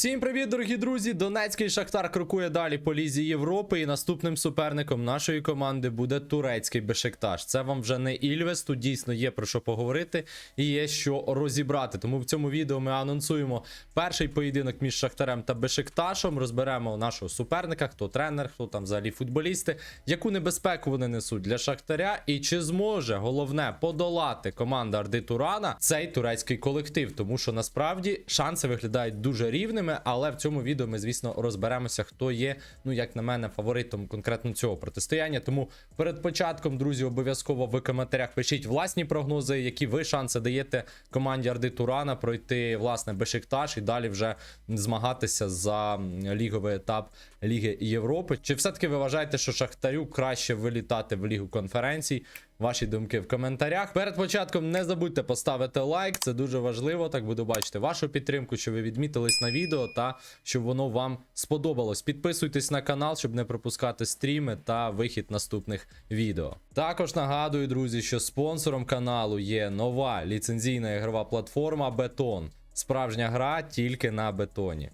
Всім привіт, дорогі друзі! Донецький Шахтар крокує далі по лізі Європи. І наступним суперником нашої команди буде турецький Бешикташ. Це вам вже не Ільвес. Тут дійсно є про що поговорити і є що розібрати. Тому в цьому відео ми анонсуємо перший поєдинок між Шахтарем та Бешикташом. Розберемо нашого суперника, хто тренер, хто там взагалі футболісти, яку небезпеку вони несуть для Шахтаря, і чи зможе головне подолати команда Арди Турана цей турецький колектив, тому що насправді шанси виглядають дуже рівними. Але в цьому відео ми, звісно, розберемося, хто є, ну як на мене, фаворитом конкретно цього протистояння. Тому перед початком, друзі, обов'язково в коментарях пишіть власні прогнози, які ви шанси даєте команді Арди Турана пройти власне Бешикташ і далі вже змагатися за ліговий етап Ліги Європи. Чи все-таки ви вважаєте, що Шахтарю краще вилітати в лігу конференцій? Ваші думки в коментарях. Перед початком не забудьте поставити лайк, це дуже важливо. Так буду бачити вашу підтримку, що ви відмітились на відео та щоб воно вам сподобалось. Підписуйтесь на канал, щоб не пропускати стріми та вихід наступних відео. Також нагадую, друзі, що спонсором каналу є нова ліцензійна ігрова платформа Бетон. Справжня гра тільки на бетоні.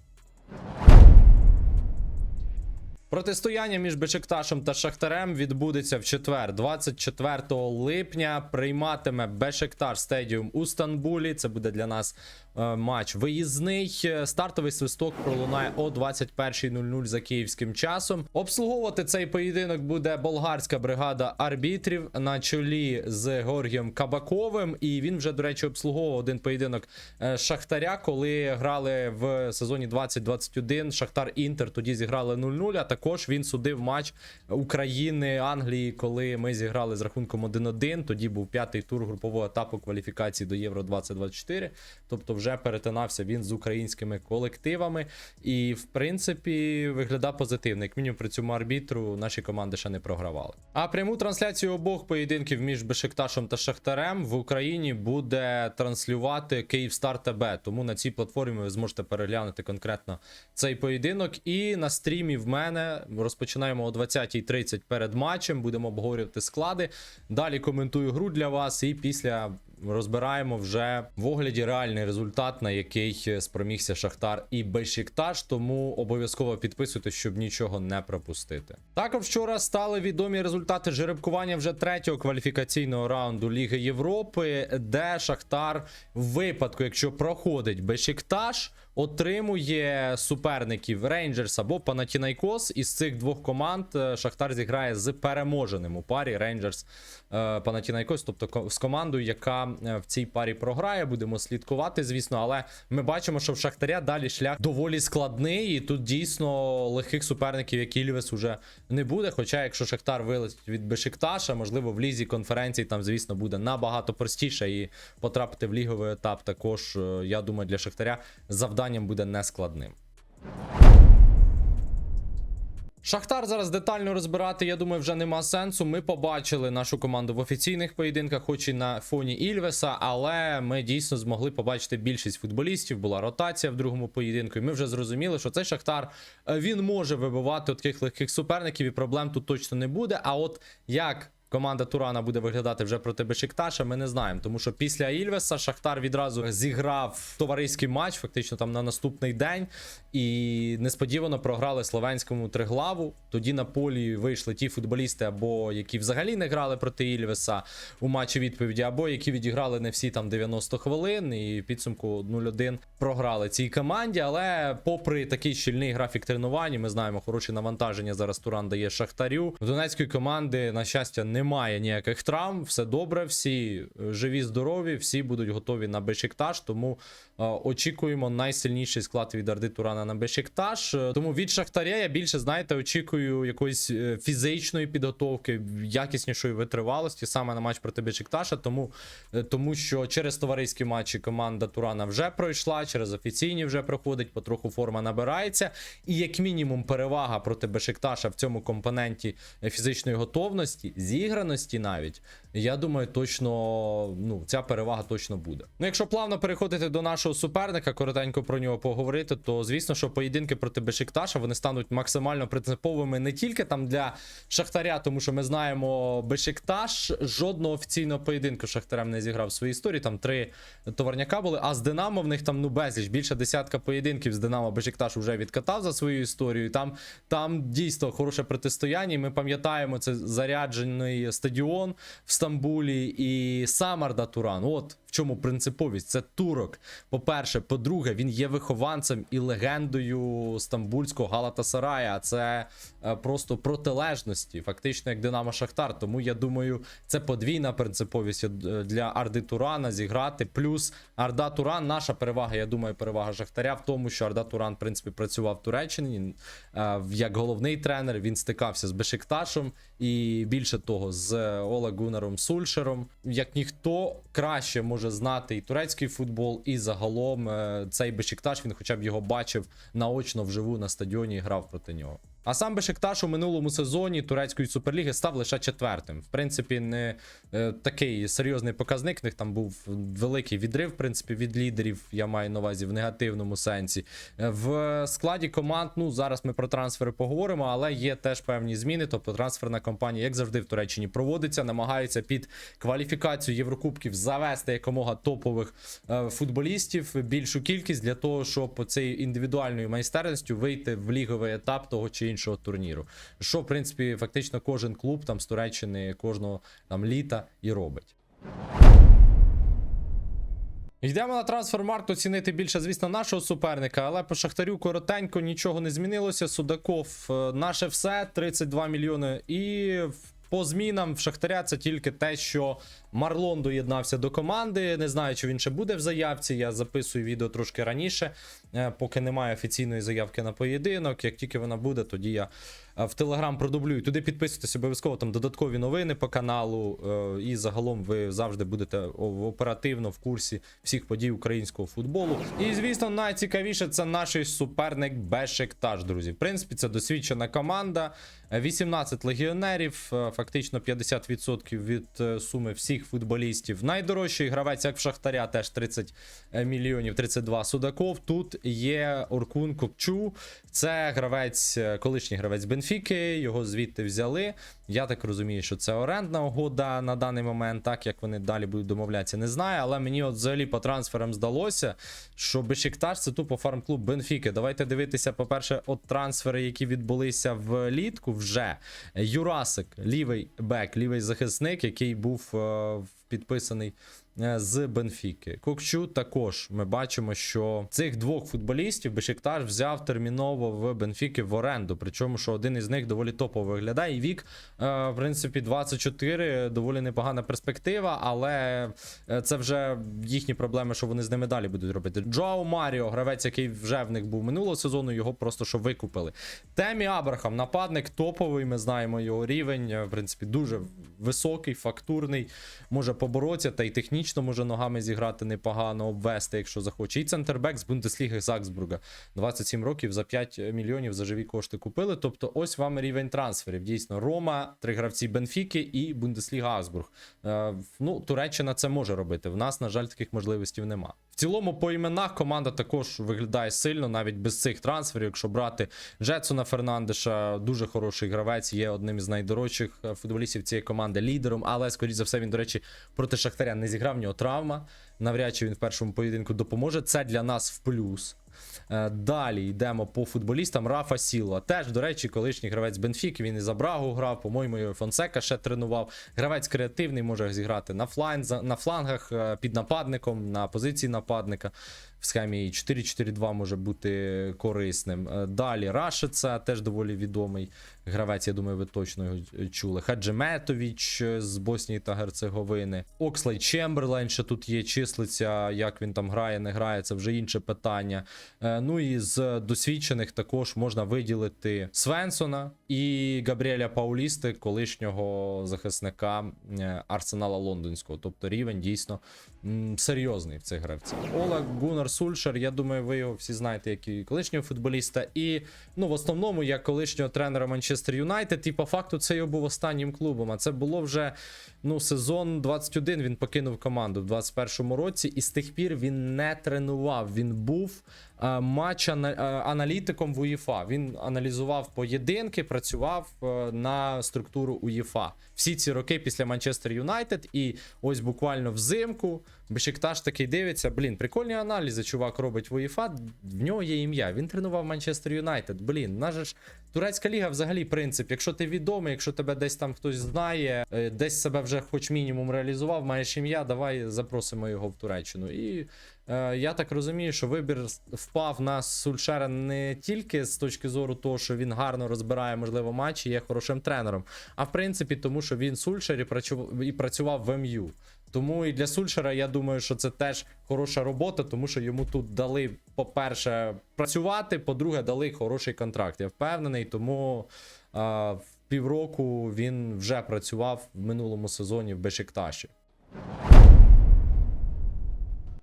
Протистояння між Бешикташем та Шахтарем відбудеться в четвер, 24 липня. Прийматиме Бешикташ Стедіум у Стамбулі. Це буде для нас е, матч виїзний. Стартовий свисток пролунає о 21.00 за київським часом. Обслуговувати цей поєдинок буде болгарська бригада арбітрів на чолі з Георгієм Кабаковим. І він вже, до речі, обслуговував один поєдинок е, Шахтаря, коли грали в сезоні 2021 Шахтар Інтер. Тоді зіграли 0-0. Також він судив матч України Англії, коли ми зіграли з рахунком 1-1. Тоді був п'ятий тур групового етапу кваліфікації до Євро 2024. Тобто, вже перетинався він з українськими колективами. І в принципі виглядає позитивно. Як мінімум при цьому арбітру наші команди ще не програвали. А пряму трансляцію обох поєдинків між Бешикташем та Шахтарем в Україні буде транслювати Київстар ТБ. Тому на цій платформі ви зможете переглянути конкретно цей поєдинок. І на стрімі в мене розпочинаємо о 20.30 перед матчем. Будемо обговорювати склади. Далі коментую гру для вас, і після розбираємо вже в огляді реальний результат, на який спромігся Шахтар і Бешікташ. Тому обов'язково підписуйтесь, щоб нічого не пропустити. Також вчора стали відомі результати жеребкування вже третього кваліфікаційного раунду Ліги Європи, де Шахтар в випадку, якщо проходить Бешікташ, отримує суперників Рейнджерс або Панатінайкос. Із цих двох команд е, Шахтар зіграє з переможеним у парі Рейнджерс Панатінайкос, тобто з командою, яка е, в цій парі програє. Будемо слідкувати, звісно, але ми бачимо, що в Шахтаря далі шлях доволі складний, і тут дійсно легких суперників, як Ільвес, уже не буде. Хоча, якщо Шахтар вилетить від Бешикташа, можливо, в лізі конференції там, звісно, буде набагато простіше і потрапити в ліговий етап. Також, е, я думаю, для Шахтаря завданням буде нескладним. Шахтар зараз детально розбирати, я думаю, вже нема сенсу. Ми побачили нашу команду в офіційних поєдинках, хоч і на фоні Ільвеса, але ми дійсно змогли побачити більшість футболістів. Була ротація в другому поєдинку. І ми вже зрозуміли, що цей Шахтар е, він може вибивати таких легких суперників, і проблем тут точно не буде. А от як. Команда Турана буде виглядати вже проти Бешикташа, ми не знаємо. Тому що після Ільвеса Шахтар відразу зіграв товариський матч, фактично там на наступний день. І несподівано програли словенському триглаву. Тоді на полі вийшли ті футболісти, або які взагалі не грали проти Ільвеса у матчі відповіді, або які відіграли не всі там 90 хвилин, і підсумку 0-1 програли цій команді. Але попри такий щільний графік тренувань, ми знаємо, хороше навантаження зараз Туран дає Шахтарю. В донецької команди, на щастя, немає ніяких травм. Все добре, всі е, живі, здорові, всі будуть готові на Бешикташ. Тому е, очікуємо найсильніший склад від Арди Турана на Бешикташ. Е, Тому від Шахтаря я більше знаєте, очікую якоїсь фізичної підготовки, якіснішої витривалості саме на матч проти Бешикташа. Тому, тому що через товариські матчі команда Турана вже пройшла, через офіційні вже проходить, потроху форма набирається. І як мінімум перевага проти Бешикташа в цьому компоненті фізичної готовності, зіграності навіть Я думаю, точно ну, ця перевага точно буде. Ну, якщо плавно переходити до нашого суперника, коротенько про нього поговорити, то звісно, що поєдинки проти Бешикташа вони стануть максимально принциповими не тільки там для Шахтаря, тому що ми знаємо, Бешикташ жодного офіційного поєдинку Шахтарем не зіграв в своїй історії. Там три товарняка були. А з Динамо в них там ну безліч. Більше десятка поєдинків з Динамо Бешикташ вже відкатав за свою історію. Там, там дійсно хороше протистояння. і Ми пам'ятаємо це заряджений стадіон в Стамбулі і Самарда Туран. От чому принциповість. Це турок. По-перше, по-друге, він є вихованцем і легендою стамбульського Галатасарая. Це е, просто протилежності, фактично як Динамо Шахтар. Тому я думаю, це подвійна принциповість е, для Арди Турана зіграти. Плюс Арда Туран, наша перевага, я думаю, перевага Шахтаря в тому, що Арда Туран, в принципі, працював в Туреччині е, як головний тренер. Він стикався з Бешикташем і більше того, з Оле Гунаром Сульшером. Як ніхто краще може знати і турецький футбол, і загалом е, цей Бешікташ він хоча б його бачив наочно вживу на стадіоні і грав проти нього. А сам Бешикташ у минулому сезоні турецької суперліги став лише четвертим. В принципі, не е, такий серйозний показник. В них там був великий відрив, в принципі, від лідерів. Я маю на увазі в негативному сенсі. Е, В складі команд, ну зараз ми про трансфери поговоримо, але є теж певні зміни. Тобто трансферна кампанія, як завжди, в Туреччині проводиться, намагаються під кваліфікацію Єврокубків завести якомога топових е, футболістів більшу кількість для того, щоб по цією індивідуальною майстерністю вийти в ліговий етап того чи іншого турніру. Що, в принципі, фактично кожен клуб там з Туреччини кожного там літа і робить. Йдемо на трансфермаркт оцінити більше, звісно, нашого суперника, але по Шахтарю коротенько нічого не змінилося. Судаков е, наше все 32 мільйони. І по змінам в Шахтаря це тільки те, що Марлон доєднався до команди. Не знаю, чи він ще буде в заявці. Я записую відео трошки раніше, е, поки немає офіційної заявки на поєдинок. Як тільки вона буде, тоді я е, в Телеграм продублюю. Туди підписуйтесь обов'язково там додаткові новини по каналу. е, І загалом ви завжди будете оперативно в курсі всіх подій українського футболу. І звісно, найцікавіше це наш суперник Бешикташ, друзі. В принципі, це досвідчена команда. Е, 18 легіонерів, фактично 50% від суми всіх футболістів. Найдорожчий гравець, як в Шахтаря, теж 30 мільйонів 32 судаков. Тут є Оркун Кокчу. Це гравець, е, колишній гравець Бенфіки. Його звідти взяли. Я так розумію, що це орендна угода на даний момент. Так як вони далі будуть домовлятися, не знаю. Але мені от взагалі по трансферам здалося, що Бешикташ це тупо фарм-клуб Бенфіки. Давайте дивитися, по-перше, от трансфери, які відбулися влітку вже. Юрасик, лівий бек, лівий захисник, який був е, підписаний з Бенфіки. Кокчу також ми бачимо, що цих двох футболістів Бешикташ взяв терміново в Бенфіки в оренду. Причому, що один із них доволі топово виглядає. І вік, е, в принципі, 24, доволі непогана перспектива, але е, це вже їхні проблеми, що вони з ними далі будуть робити. Джоау Маріо, гравець, який вже в них був минулого сезону, його просто що викупили. Темі Абрахам, нападник топовий. Ми знаємо його рівень. е, В принципі, дуже високий, фактурний, може поборотися, та й технічно може ногами зіграти непогано, обвести, якщо захоче. І центрбек з Бундесліги Заксбурга. 27 років за 5 мільйонів за живі кошти купили. Тобто, ось вам рівень трансферів. Дійсно, Рома, три гравці Бенфіки і Бундесліга Азбург. Е, ну, Туреччина це може робити. В нас, на жаль, таких можливостей нема. Цілому, по іменах команда також виглядає сильно, навіть без цих трансферів. Якщо брати Джетсона Фернандеша, дуже хороший гравець, є одним із найдорожчих е, футболістів цієї команди, лідером. Але, скоріш за все, він, до речі, проти Шахтаря не зіграв в нього травма. Навряд чи він в першому поєдинку допоможе. Це для нас в плюс. Е, Далі йдемо по футболістам. Рафа Сіло. Теж, до речі, колишній гравець Бенфік. Він і за Брагу грав. По-моєму, його Фонсека ще тренував. Гравець креативний, може зіграти на, флайн, на флангах е, під нападником, на позиції нападника. В схемі 4-4-2 може бути корисним. Е, Далі Рашица, теж доволі відомий гравець. Я думаю, ви точно його чули. Хаджиметович е, з Боснії та Герцеговини. Окслей Чемберлен ще тут є, числиться, як він там грає, не грає, це вже інше питання. Е, Ну і з досвідчених також можна виділити Свенсона і Габріеля Паулісти, колишнього захисника е, Арсенала Лондонського. Тобто рівень дійсно серйозний в цих гравців. Олег Гунар Сульшер, я думаю, ви його всі знаєте, як і колишнього футболіста. І ну, в основному, як колишнього тренера Манчестер Юнайтед, і по факту це його був останнім клубом. А це було вже ну, сезон 21. Він покинув команду в 21-му році, і з тих пір він не тренував. Він був матч е, аналітиком в УЄФА. Він аналізував поєдинки, працював е, на структуру УЄФА. Всі ці роки після Манчестер Юнайтед, і ось буквально взимку Бешикташ такий дивиться: блін, прикольні аналізи, чувак робить в УЄФА. В нього є ім'я. Він тренував Манчестер Юнайтед. Блін, наже ж турецька ліга взагалі принцип. Якщо ти відомий, якщо тебе десь там хтось знає, е, десь себе вже хоч мінімум реалізував, маєш ім'я, давай запросимо його в Туреччину. І е, я так розумію, що вибір впав на Сульшера не тільки з точки зору того, що він гарно розбирає, можливо, матчі, є хорошим тренером, а в принципі, тому що він Сульшер і працював, і працював в МЮ. Тому і для Сульшера я думаю, що це теж хороша робота, тому що йому тут дали, по-перше, працювати, по-друге, дали хороший контракт. Я впевнений, тому а, в півроку він вже працював в минулому сезоні в Бешикташі.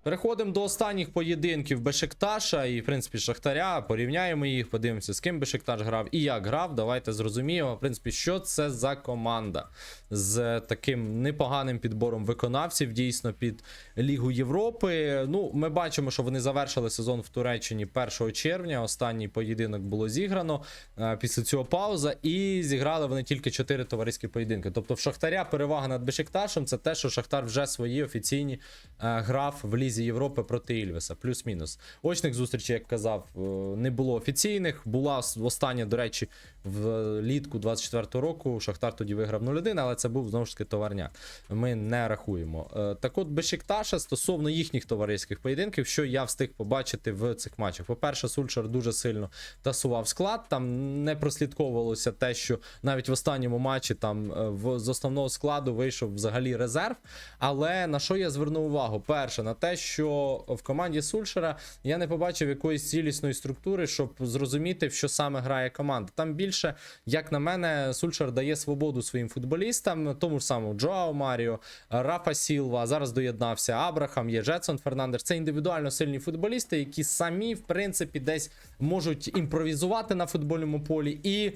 Переходимо до останніх поєдинків Бешикташа і, в принципі, Шахтаря. Порівняємо їх, подивимося, з ким Бешикташ грав і як грав. Давайте зрозуміємо, в принципі, що це за команда з таким непоганим підбором виконавців, дійсно під Лігу Європи. Ну, ми бачимо, що вони завершили сезон в Туреччині 1 червня. Останній поєдинок було зіграно. е, Після цього пауза, і зіграли вони тільки 4 товариські поєдинки. Тобто, в Шахтаря перевага над Бешикташем це те, що Шахтар вже свої офіційні е, грав в Лізі Європи проти Ільвеса. Плюс-мінус. Очних зустрічей, як казав, е, не було офіційних. Була остання, до речі, влітку 24-го року. Шахтар тоді виграв 0-1, але це був знову ж таки товарняк. Ми не рахуємо. Е, Так от Бешикташа стосовно їхніх товариських поєдинків, що я встиг побачити в цих матчах. По-перше, Сульшер дуже сильно тасував склад. Там не прослідковувалося те, що навіть в останньому матчі там е, в, з основного складу вийшов взагалі резерв. Але на що я звернув увагу? Перше, на те, що в команді Сульшера я не побачив якоїсь цілісної структури, щоб зрозуміти, в що саме грає команда. Там більше, як на мене, Сульшер дає свободу своїм футболістам, тому ж самому Джоао Маріо, Рафа Сілва, зараз доєднався Абрахам, є Джетсон Фернандер. Це індивідуально сильні футболісти, які самі, в принципі, десь можуть імпровізувати на футбольному полі і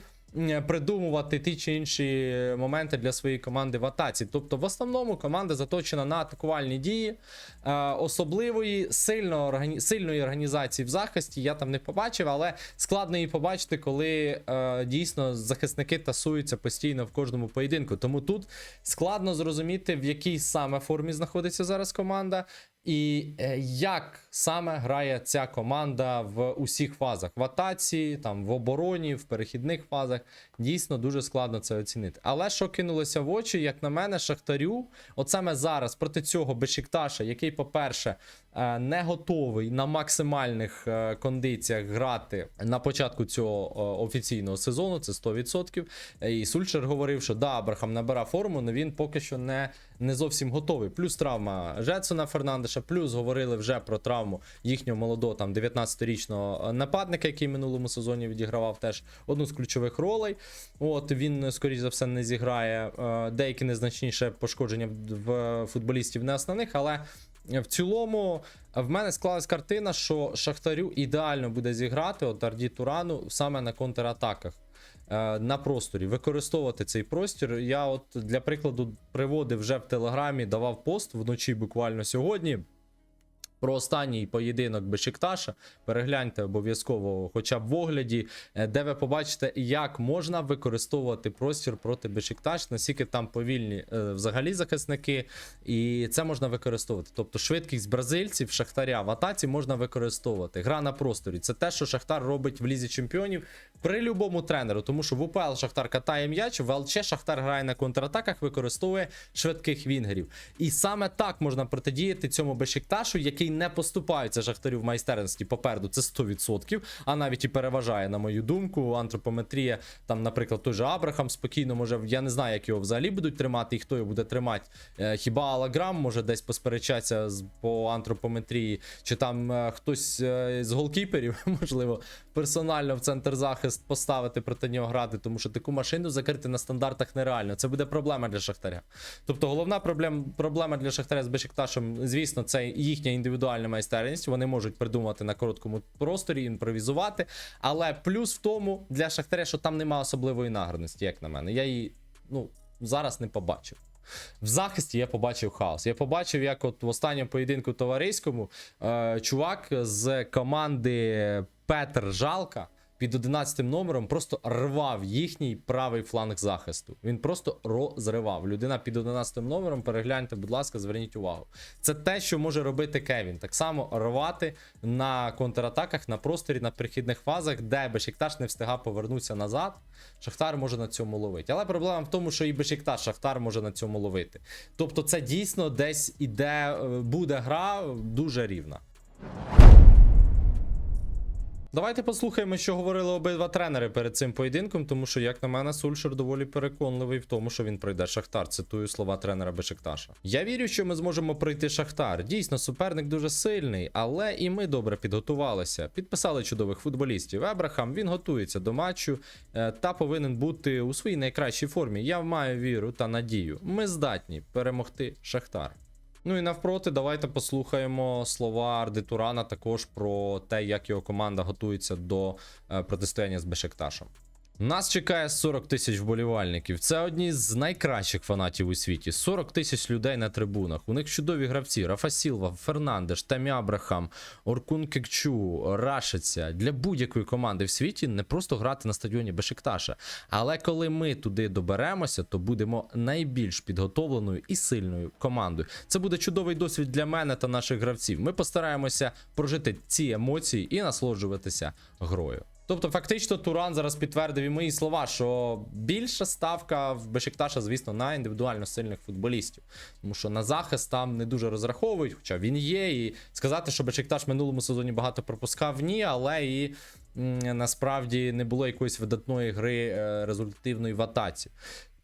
придумувати ті чи інші моменти для своєї команди в атаці. Тобто, в основному команда заточена на атакувальні дії. Е, особливої сильно органі... сильної організації в захисті я там не побачив, але складно її побачити, коли е, дійсно захисники тасуються постійно в кожному поєдинку. Тому тут складно зрозуміти, в якій саме формі знаходиться зараз команда. І е, як саме грає ця команда в усіх фазах в атаці, там в обороні, в перехідних фазах, дійсно дуже складно це оцінити. Але що кинулося в очі, як на мене, Шахтарю, от саме зараз проти цього Бешикташа, який, по-перше, е, не готовий на максимальних е, кондиціях грати на початку цього офіційного сезону, це 100%. Е, І Сульчер говорив, що да, Абрахам набирав форму, але він поки що не, не зовсім готовий. Плюс травма Жетсона Фернандеша, плюс говорили вже про травму їхнього молодого там 19-річного нападника, який минулому сезоні відігравав теж одну з ключових ролей. От він, скоріш за все, не зіграє. Е, Деякі незначніше пошкодження в футболістів не основних, але в цілому в мене склалась картина, що Шахтарю ідеально буде зіграти от Арді Турану саме на контратаках. Е, На просторі використовувати цей простір. Я, от для прикладу, приводив вже в телеграмі, давав пост вночі буквально сьогодні. Про останній поєдинок Бешикташа. Перегляньте обов'язково, хоча б в огляді, е, де ви побачите, як можна використовувати простір проти Бешикташ, наскільки там повільні е, взагалі захисники, і це можна використовувати. Тобто швидкість бразильців, Шахтаря в атаці можна використовувати. Гра на просторі. Це те, що Шахтар робить в лізі чемпіонів при любому тренеру, тому що в УПЛ Шахтар катає м'яч, в ЛЧ Шахтар грає на контратаках, використовує швидких вінгерів. І саме так можна протидіяти цьому Бешикташу, який який не поступається Шахтарю в майстерності попереду, це 100%, а навіть і переважає, на мою думку. Антропометрія, там, наприклад, той же Абрахам спокійно може. Я не знаю, як його взагалі будуть тримати і хто його буде тримати. Е, Хіба Алаграм може десь посперечатися по антропометрії, чи там е, хтось е, з голкіперів, можливо, персонально в центр захист поставити проти нього грати, тому що таку машину закрити на стандартах нереально. Це буде проблема для Шахтаря. Тобто головна проблем, проблема для Шахтаря з Бешикташем, звісно, це їхня індивідуальна майстерність. Вони можуть придумати на короткому просторі, імпровізувати. Але плюс в тому для Шахтаря, що там немає особливої награності, як на мене. Я її ну, зараз не побачив. В захисті я побачив хаос. Я побачив, як от в останньому поєдинку товариському е, чувак з команди Петр Жалка під 11 номером просто рвав їхній правий фланг захисту. Він просто розривав. Людина під 11 номером, перегляньте, будь ласка, зверніть увагу. Це те, що може робити Кевін. Так само рвати на контратаках, на просторі, на перехідних фазах, де Бешикташ не встигав повернутися назад. Шахтар може на цьому ловити. Але проблема в тому, що і Бешикташ Шахтар може на цьому ловити. Тобто, це дійсно десь іде, е, буде гра дуже рівна. Давайте послухаємо, що говорили обидва тренери перед цим поєдинком, тому що, як на мене, Сульшер доволі переконливий в тому, що він пройде Шахтар. Цитую слова тренера Бешикташа. Я вірю, що ми зможемо пройти Шахтар. Дійсно, суперник дуже сильний, але і ми добре підготувалися. Підписали чудових футболістів. Ебрахам він готується до матчу е, та повинен бути у своїй найкращій формі. Я маю віру та надію. Ми здатні перемогти Шахтар. Ну і навпроти, давайте послухаємо слова Арди Турана також про те, як його команда готується до е, протистояння з Бешекташем. Нас чекає 40 тисяч вболівальників. Це одні з найкращих фанатів у світі. 40 тисяч людей на трибунах. У них чудові гравці: Рафа Сілва, Фернандеш, Тамі Абрахам, Оркун Кекчу, Рашиця. Для будь-якої команди в світі не просто грати на стадіоні Бешикташа. Але коли ми туди доберемося, то будемо найбільш підготовленою і сильною командою. Це буде чудовий досвід для мене та наших гравців. Ми постараємося прожити ці емоції і насолоджуватися грою. Тобто, фактично, Туран зараз підтвердив і мої слова, що більша ставка в Бешикташа, звісно, на індивідуально сильних футболістів. Тому що на захист там не дуже розраховують, хоча він є. І сказати, що Бешикташ в минулому сезоні багато пропускав, ні, але і насправді не було якоїсь видатної гри е, результативної в атаці.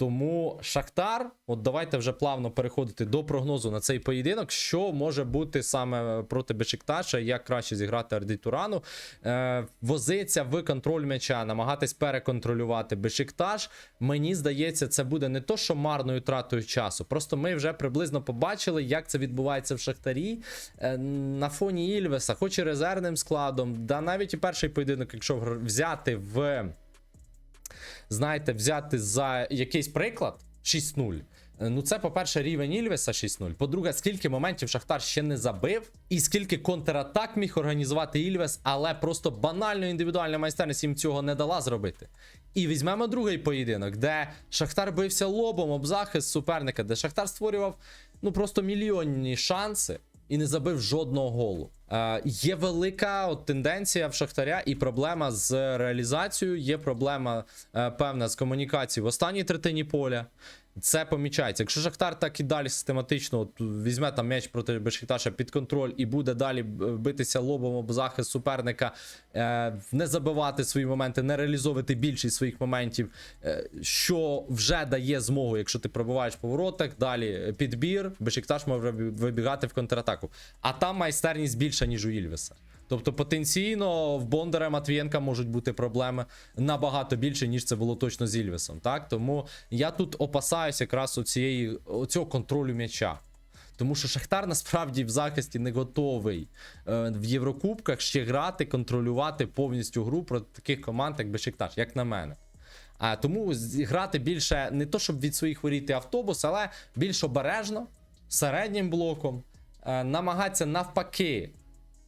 Тому Шахтар, от давайте вже плавно переходити до прогнозу на цей поєдинок. Що може бути саме проти Бешикташа, як краще зіграти Арді Турану, е, возиться в контроль м'яча, намагатись переконтролювати Бешикташ. Мені здається, це буде не то, що марною тратою часу. Просто ми вже приблизно побачили, як це відбувається в Шахтарі е, на фоні Ільвеса, хоч і резервним складом, да навіть і перший поєдинок, якщо взяти в знаєте, взяти за якийсь приклад 6-0. е, Ну, це, по-перше, рівень Ільвеса 6-0. По-друге, скільки моментів Шахтар ще не забив, і скільки контратак міг організувати Ільвес, але просто банально індивідуальна майстерність їм цього не дала зробити. І візьмемо другий поєдинок, де Шахтар бився лобом об захист суперника, де Шахтар створював ну просто мільйонні шанси і не забив жодного голу. Е, є велика от, тенденція в Шахтаря і проблема з реалізацією, є проблема е, певна з комунікацією в останній третині поля. Це помічається. Якщо Шахтар так і далі систематично от, візьме там м'яч проти Бешикташа під контроль і буде далі битися лобом об захист суперника, е, не забивати свої моменти, не реалізовувати більшість своїх моментів, е, що вже дає змогу, якщо ти пробиваєш по воротах, далі підбір, Бешикташ може вибігати в контратаку. А там майстерність більша, ніж у Ільвеса. Тобто потенційно в Бондара Матвієнка можуть бути проблеми набагато більше, ніж це було точно з Ільвесом. Так? Тому я тут опасаюся якраз оцієї, оцього контролю м'яча. Тому що Шахтар насправді в захисті не готовий е, в Єврокубках ще грати, контролювати повністю гру проти таких команд, як Бешикташ, як на мене. А тому грати більше не то, щоб від своїх воріт і автобус, але більш обережно, середнім блоком, е, намагатися навпаки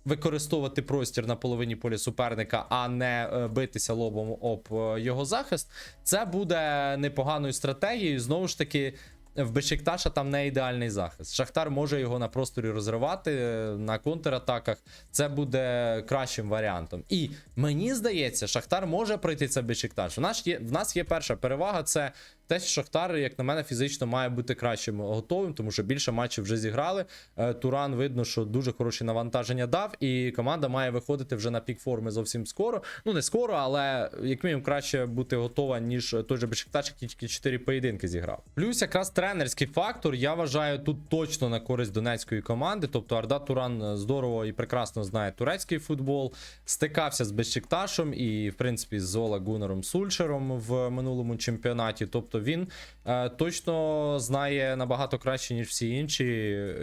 використовувати простір на половині поля суперника, а не е, битися лобом об е, його захист, це буде непоганою стратегією. Знову ж таки. В Бешикташа там не ідеальний захист. Шахтар може його на просторі розривати е, на контратаках. Це буде кращим варіантом. І мені здається, Шахтар може пройти це Бешикташ. В нас є, в нас є перша перевага це те, що Шахтар, як на мене, фізично має бути кращим готовим, тому що більше матчів вже зіграли. Е, Туран видно, що дуже хороші навантаження дав, і команда має виходити вже на пік форми зовсім скоро. Ну не скоро, але як мінімум краще бути готова, ніж той же Бешикташ, який тільки 4 поєдинки зіграв. Плюс якраз тренерський фактор, я вважаю, тут точно на користь донецької команди. Тобто Арда Туран е, здорово і прекрасно знає турецький футбол, стикався з Бешикташем і, в принципі, з Ола Гунером Сульшером в минулому чемпіонаті. Тобто він е, точно знає набагато краще, ніж всі інші,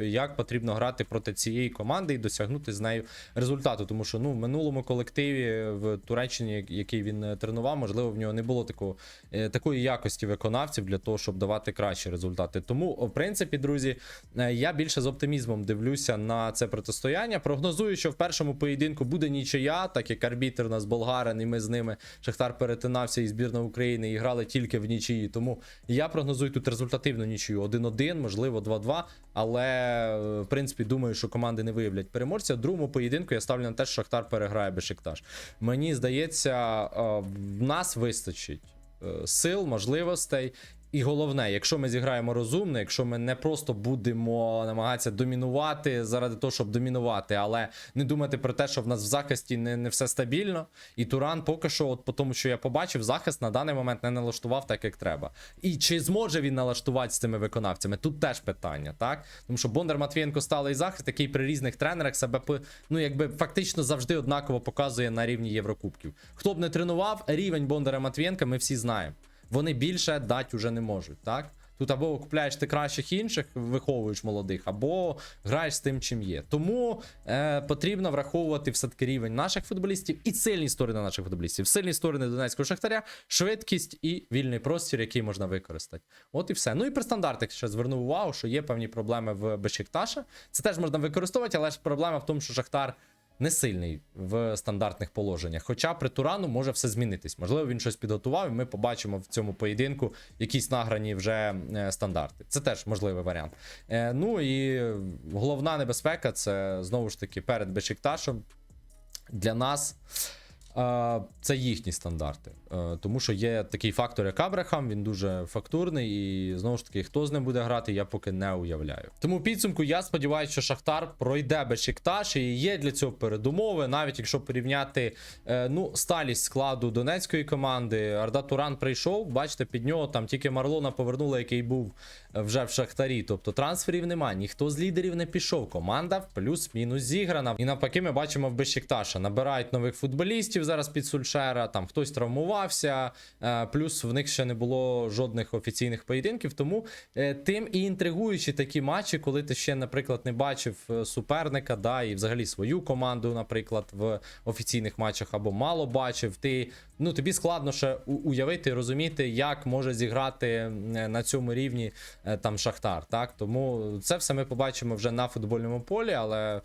як потрібно грати проти цієї команди і досягнути з нею результату. Тому що ну, в минулому колективі в Туреччині, який він е, тренував, можливо, в нього не було такого, е, такої якості виконавців для того, щоб давати кращі результати. Тому, в принципі, друзі, е, я більше з оптимізмом дивлюся на це протистояння. Прогнозую, що в першому поєдинку буде нічия, так як арбітр у нас болгарин, і ми з ними Шахтар перетинався і збірна України і грали тільки в нічиї. Тому я прогнозую тут результативну нічию 1-1, можливо, 2-2. Але е, в принципі думаю, що команди не виявлять переможця. Другому поєдинку я ставлю на те, що Шахтар переграє Бешикташ. Мені здається, е, в нас вистачить е, сил, можливостей. І головне, якщо ми зіграємо розумно, якщо ми не просто будемо намагатися домінувати заради того, щоб домінувати, але не думати про те, що в нас в захисті не, не все стабільно. І Туран поки що, от по тому, що я побачив, захист на даний момент не налаштував так, як треба. І чи зможе він налаштувати з цими виконавцями? Тут теж питання, так? Тому що Бондар Матвієнко сталий захист, який при різних тренерах себе ну, якби фактично завжди однаково показує на рівні Єврокубків. Хто б не тренував, рівень Бондара Матвієнка ми всі знаємо вони більше дати вже не можуть, так? Тут або купляєш ти кращих інших, виховуєш молодих, або граєш з тим, чим є. Тому е, потрібно враховувати все-таки рівень наших футболістів і сильні сторони наших футболістів. Сильні сторони Донецького Шахтаря, швидкість і вільний простір, який можна використати. От і все. Ну і при стандартах ще звернув увагу, що є певні проблеми в Бешикташа. Це теж можна використовувати, але ж проблема в тому, що Шахтар не сильний в стандартних положеннях. Хоча при Турану може все змінитись. Можливо, він щось підготував, і ми побачимо в цьому поєдинку якісь награні вже е, стандарти. Це теж можливий варіант. Е, ну і головна небезпека це знову ж таки перед Бешикташем. Для нас. Це їхні стандарти, Е, тому що є такий фактор, як Абрахам, він дуже фактурний, і знову ж таки, хто з ним буде грати, я поки не уявляю. Тому підсумку я сподіваюся, що Шахтар пройде Бешикташ, і є для цього передумови, навіть якщо порівняти е, ну, сталість складу донецької команди. Арда Туран прийшов, бачите, під нього там тільки Марлона повернули, який був е, вже в Шахтарі. Тобто трансферів немає, ніхто з лідерів не пішов. Команда в плюс-мінус зіграна. І навпаки, ми бачимо в Бешикташа. Набирають нових футболістів зараз під Сульшера, там хтось травмувався. е, Плюс в них ще не було жодних офіційних поєдинків. Тому е, тим і інтригуючі такі матчі, коли ти ще, наприклад, не бачив е, суперника, да, і взагалі свою команду, наприклад, в офіційних матчах або мало бачив. Ти ну тобі складно ще уявити, і розуміти, як може зіграти на цьому рівні там Шахтар. Так тому це все ми побачимо вже на футбольному полі, але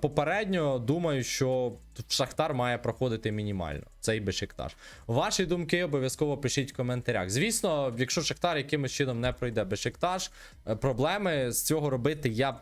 попередньо думаю, що Шахтар має проходити мінімально. Цей Бешикташ. Ваші думки обов'язково пишіть в коментарях. Звісно, якщо Шахтар якимось чином не пройде Бешикташ, е, проблеми з цього робити я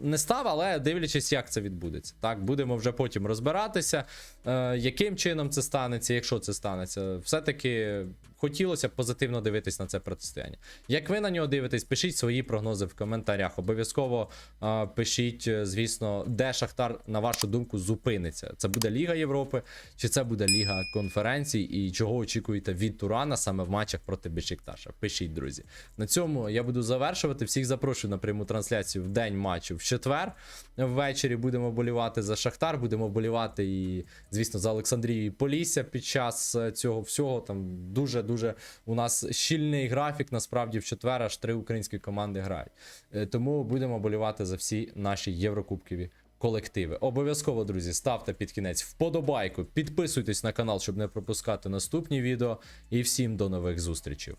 не став, але дивлячись, як це відбудеться. Так, будемо вже потім розбиратися, е, яким чином це станеться, якщо це станеться. Все-таки хотілося позитивно дивитись на це протистояння. Як ви на нього дивитесь, пишіть свої прогнози в коментарях. Обов'язково е, пишіть, звісно, де Шахтар, на вашу думку, зупиниться. Це буде Ліга Європи, чи це буде Ліга конференцій, і чого очікуєте від Турана саме в матчах проти Бешикташа? Пишіть, друзі. На цьому я буду завершувати. Всіх запрошую на пряму трансляцію в день матчу в четвер. Ввечері будемо болівати за Шахтар, будемо болівати і, звісно, за Олександрію і Полісся під час е, цього всього. Там дуже дуже у нас щільний графік. Насправді в четвер аж три українські команди грають. Е, Тому будемо болівати за всі наші єврокубкові колективи. Обов'язково, друзі, ставте під кінець вподобайку, підписуйтесь на канал, щоб не пропускати наступні відео. І всім до нових зустрічей.